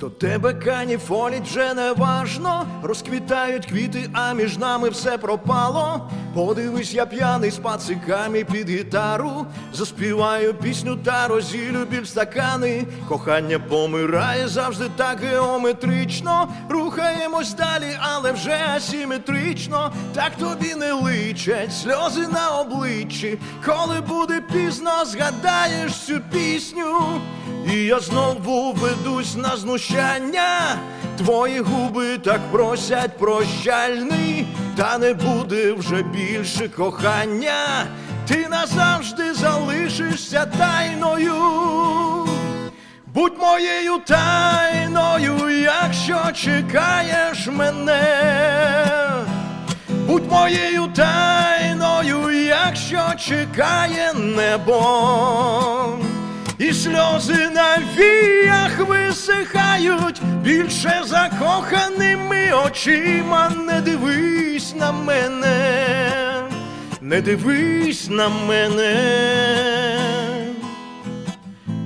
Хто тебе каніфолить, вже не важно, розквітають квіти, а між нами все пропало. Подивись, я п'яний з пациками під гітару, заспіваю пісню та розілю біль стакани. Кохання помирає завжди так геометрично. Рухаємось далі, але вже асиметрично. Так тобі не личать сльози на обличчі. Коли буде пізно, згадаєш цю пісню. І я знову ведусь на знущання. Твої губи так просять прощальний, та не буде вже більше кохання. Ти назавжди залишишся тайною. Будь моєю тайною, якщо чекаєш мене. Будь моєю тайною, якщо чекає небо. І сльози на віях висихають більше закоханими очима. Не дивись на мене, не дивись на мене.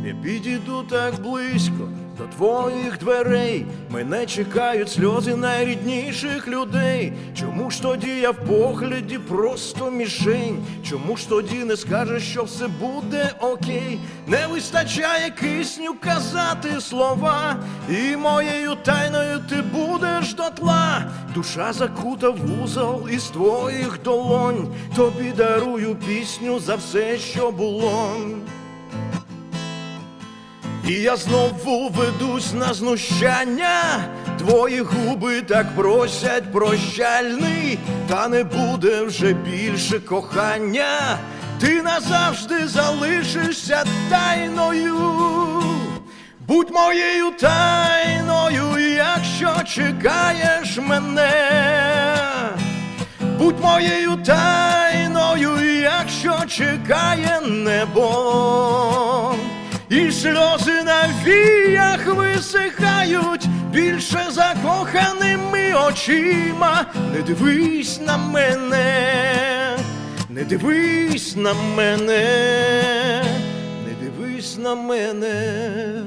Я підійду так близько до твоїх дверей. Мене чекають сльози найрідніших людей. Чому ж тоді я в погляді просто мішень? Чому ж тоді не скажеш, що все буде окей? Не вистачає кисню казати слова, і моєю тайною ти будеш дотла. Душа закута в вузол із твоїх долонь. Тобі дарую пісню за все, що було. І я знову ведусь на знущання, твої губи так просять прощальний, та не буде вже більше кохання, ти назавжди залишишся тайною. Будь моєю тайною, якщо чекаєш мене. Будь моєю тайною, якщо чекає небо. І сльози віях висихають більше закоханими очима. Не дивись на мене, не дивись на мене, не дивись на мене.